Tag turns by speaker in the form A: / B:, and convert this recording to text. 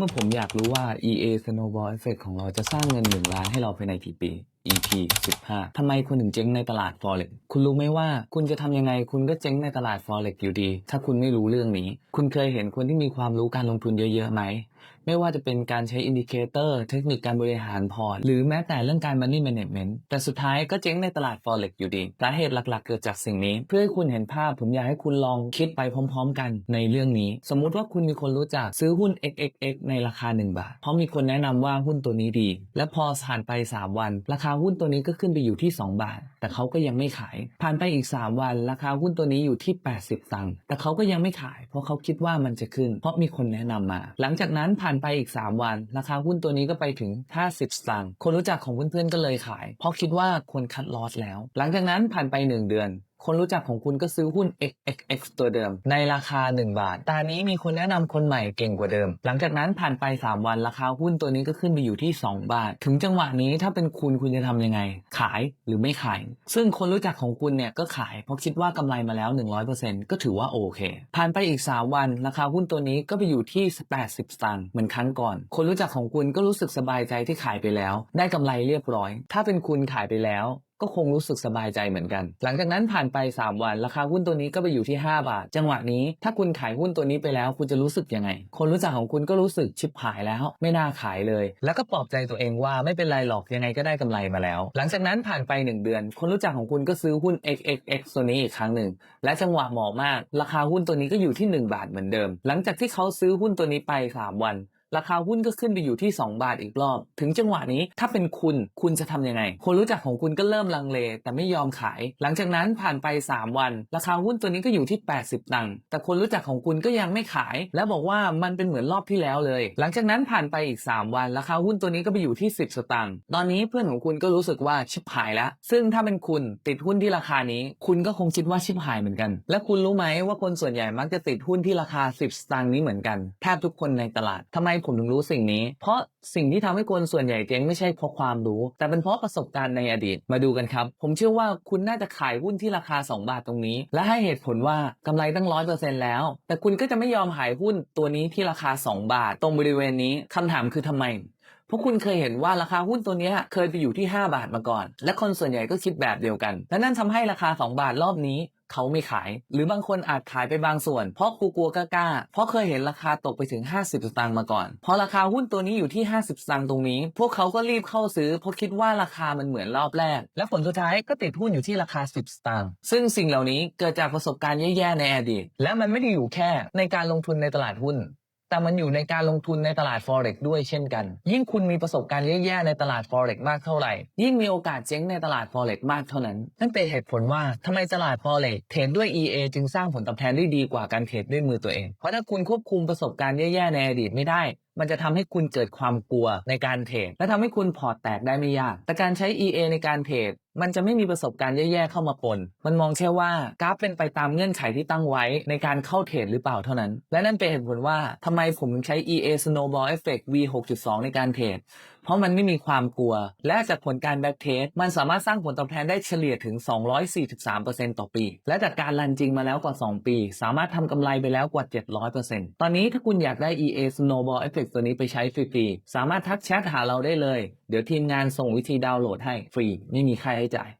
A: เมื่อผมอยากรู้ว่า EA Snowball Effect ของเราจะสร้างเงิน 1 ล้านให้เราภายในกี่ปี EP 15ทำไมคุณถึงเจ๊งในตลาด Forex คุณรู้ไหมว่า คุณจะทำยังไงคุณก็เจ๊งในตลาด Forex อยู่ดี ถ้าคุณไม่รู้เรื่องนี้ คุณเคยเห็นคนที่มีความรู้การลงทุนเยอะๆไหม ไม่ว่าจะเป็นการใช้อินดิเคเตอร์เทคนิคการบริหารพอร์ตหรือแม้แต่เรื่องการ Money Management แต่สุดท้ายก็เจ๊งในตลาด Forex อยู่ดีสาเหตุหลักๆ เกิดจากสิ่งนี้ เพื่อให้คุณเห็นภาพผมอยากให้คุณลองคิดไปพร้อม ๆ กันในเรื่องนี้ สมมุติว่าคุณมีคนรู้จักซื้อหุ้น XXX ในราคา 1 บาท เพราะมีคนแนะนำว่าหุ้นตัวนี้ดี และพอผ่านไป 3 วัน ราคาหุ้นตัวนี้ก็ขึ้นไปอยู่ที่ 2 บาท แต่เขาก็ยังไม่ขาย ผ่านไปอีก 3 วัน ราคาหุ้นตัวนี้อยู่ที่ 80 ตังค์แต่เขาก็ยังไม่ขาย เพราะเขาคิดว่ามันจะขึ้น เพราะมีคนแนะนำมา หลังจากนั้นผ่านไปอีก 3 วัน ราคาหุ้นตัวนี้ก็ไปถึง 50ตังค์คนรู้จักของเพื่อนๆก็เลยขาย เพราะคิดว่าควรคัดลอสแล้ว หลังจากนั้นผ่านไป 1 เดือน คนรู้จักของคุณก็ซื้อหุ้น XXX ตัวเดิม ในราคา 1 บาท ตอนนี้มีคนแนะนำคนใหม่เก่งกว่าเดิม หลังจากนั้นผ่านไป 3 วันราคาหุ้นตัวนี้ก็ขึ้นไปอยู่ที่ 2 บาท ถึงจังหวะนี้ถ้าเป็นคุณคุณจะทำยังไง ขายหรือไม่ขาย ซึ่งคนรู้จักของคุณเนี่ยก็ขาย เพราะคิดว่ากำไรมาแล้ว 100%ก็ถือว่าโอเค ผ่านไปอีก 3 วันราคาหุ้นตัวนี้ก็ไปอยู่ที่ 80 สตางค์เหมือนครั้งก่อน คนรู้จักของคุณก็รู้สึกสบายใจที่ขายไปแล้ว ได้กำไรเรียบร้อย ถ้าเป็นคุณขายไปแล้ว ก็คงรู้สึกสบายใจเหมือนกัน หลังจากนั้นผ่านไป 3 วัน ราคาหุ้นตัวนี้ก็ไปอยู่ที่ 5 บาท จังหวะนี้ถ้าคุณขายหุ้นตัวนี้ไปแล้ว คุณจะรู้สึกยังไง คนรู้จักของคุณก็รู้สึกชิบหายแล้ว ไม่น่าขายเลย แล้วก็ปลอบใจตัวเองว่าไม่เป็นไรหรอกยังไงก็ได้กำไรมาแล้ว หลังจากนั้นผ่านไป 1 เดือน คนรู้จักของคุณก็ซื้อหุ้น XXX ตัวนี้อีกครั้งหนึ่งและจังหวะเหมาะมาก ราคาหุ้นตัวนี้ก็อยู่ที่ 1 บาทเหมือนเดิม หลังจากที่เขาซื้อหุ้นตัวนี้ไป 3 วัน ราคาหุ้นก็ขึ้นไปอยู่ที่ 2 บาทอีกรอบ ถึงจังหวะนี้ถ้าเป็นคุณคุณจะทำยังไง คนรู้จักของคุณก็เริ่มลังเล แต่ไม่ยอมขาย หลังจากนั้นผ่านไป 3 วัน ราคาหุ้นตัวนี้ก็อยู่ที่ 80 ตังค์แต่คนรู้จักของคุณก็ยังไม่ขาย และบอกว่ามันเป็นเหมือนรอบที่แล้วเลย หลังจากนั้นผ่านไปอีก 3 วัน ราคาหุ้นตัวนี้ก็ไปอยู่ที่ 10 สตางค์ตอนนี้เพื่อนของคุณก็รู้สึกว่าชิบหายแล้วซึ่งถ้าเป็นคุณติดหุ้นที่ราคานี้ คุณก็คงคิดว่าชิบหายเหมือนกัน และคุณรู้ไหมว่าคนส่วนใหญ่มักจะติดหุ้นที่ราคา 10 สตางค์นี้เหมือนกันแทบทุกคนในตลาดทำไมผมถึงรู้สิ่งนี้ เพราะสิ่งที่ทำให้คนส่วนใหญ่เจ๊งไม่ใช่เพราะความรู้ แต่เป็นเพราะประสบการณ์ในอดีตมาดูกันครับ ผมเชื่อว่าคุณน่าจะขายหุ้นที่ราคา 2 บาทตรงนี้ และให้เหตุผลว่ากำไรตั้งร้อยเปอร์เซ็นต์แล้ว แต่คุณก็จะไม่ยอมขายหุ้นตัวนี้ที่ราคา 2 บาท ตรงบริเวณนี้คำถามคือทำไมพราะคุณเคยเห็นว่าราคาหุ้นตัวนี้เคยไปอยู่ที่ 5 บาทมาก่อน และคนส่วนใหญ่ก็คิดแบบเดียวกัน และนั่นทำให้ราคา 2 บาทรอบนี้ เขาไม่ขาย หรือบางคนอาจขายไปบางส่วน เพราะกลัวๆกล้าเพราะเคยเห็นราคาตกไปถึง 50 สตางค์มาก่อน พอราคาหุ้นตัวนี้อยู่ที่ 50 สตางค์ตรงนี้ พวกเขาก็รีบเข้าซื้อ เพราะคิดว่าราคามันเหมือนรอบแรก และผลสุดท้ายก็ติดหุ้นอยู่ที่ราคา 10 สตางค์ซึ่งสิ่งเหล่านี้เกิดจากประสบการณ์แย่ๆในอดีตและมันไม่ได้อยู่แค่ในการลงทุนในตลาดหุ้น แต่มันอยู่ในการลงทุนในตลาด Forex ด้วยเช่นกัน ยิ่งคุณมีประสบการณ์แย่ๆในตลาด Forex มากเท่าไหร่ ยิ่งมีโอกาสเจ๊งในตลาด Forex มากเท่านั้น นั่นเป็นเหตุผลว่าทำไมตลาด Forex เทรดด้วย EA จึงสร้างผลตอบแทนได้ดีกว่าการเทรดด้วยมือตัวเอง เพราะถ้าคุณควบคุมประสบการณ์แย่ๆในอดีตไม่ได้ มันจะทำให้คุณเกิดความกลัวในการเทรดและทำให้คุณพอร์ตแตกได้ไม่ยาก แต่การใช้ EA ในการเทรดมันจะไม่มีประสบการณ์แย่ๆเข้ามาปน มันมองแค่ว่ากราฟเป็นไปตามเงื่อนไขที่ตั้งไว้ในการเข้าเทรดหรือเปล่าเท่านั้น และนั่นเป็นเหตุผลว่าทำไมผมถึงใช้ EA Snowball Effect V 6.2 ในการเทรด เพราะมันไม่มีความกลัว และจากผลการแบ็กเทสมันสามารถสร้างผลตอบแทนได้เฉลี่ยถึง 243%ต่อปี และจากการรันจริงมาแล้วกว่า 2 ปี สามารถทำกำไรไปแล้วกว่า 700%ตอนนี้ถ้าคุณอยากได้ EA Snowball Effect ตัวนี้ไปใช้ฟรีๆสามารถทักแชทหาเราได้เลย เดี๋ยวทีมงานส่งวิธีดาวน์โหลดให้ฟรี ไม่มีค่าใช้จ่าย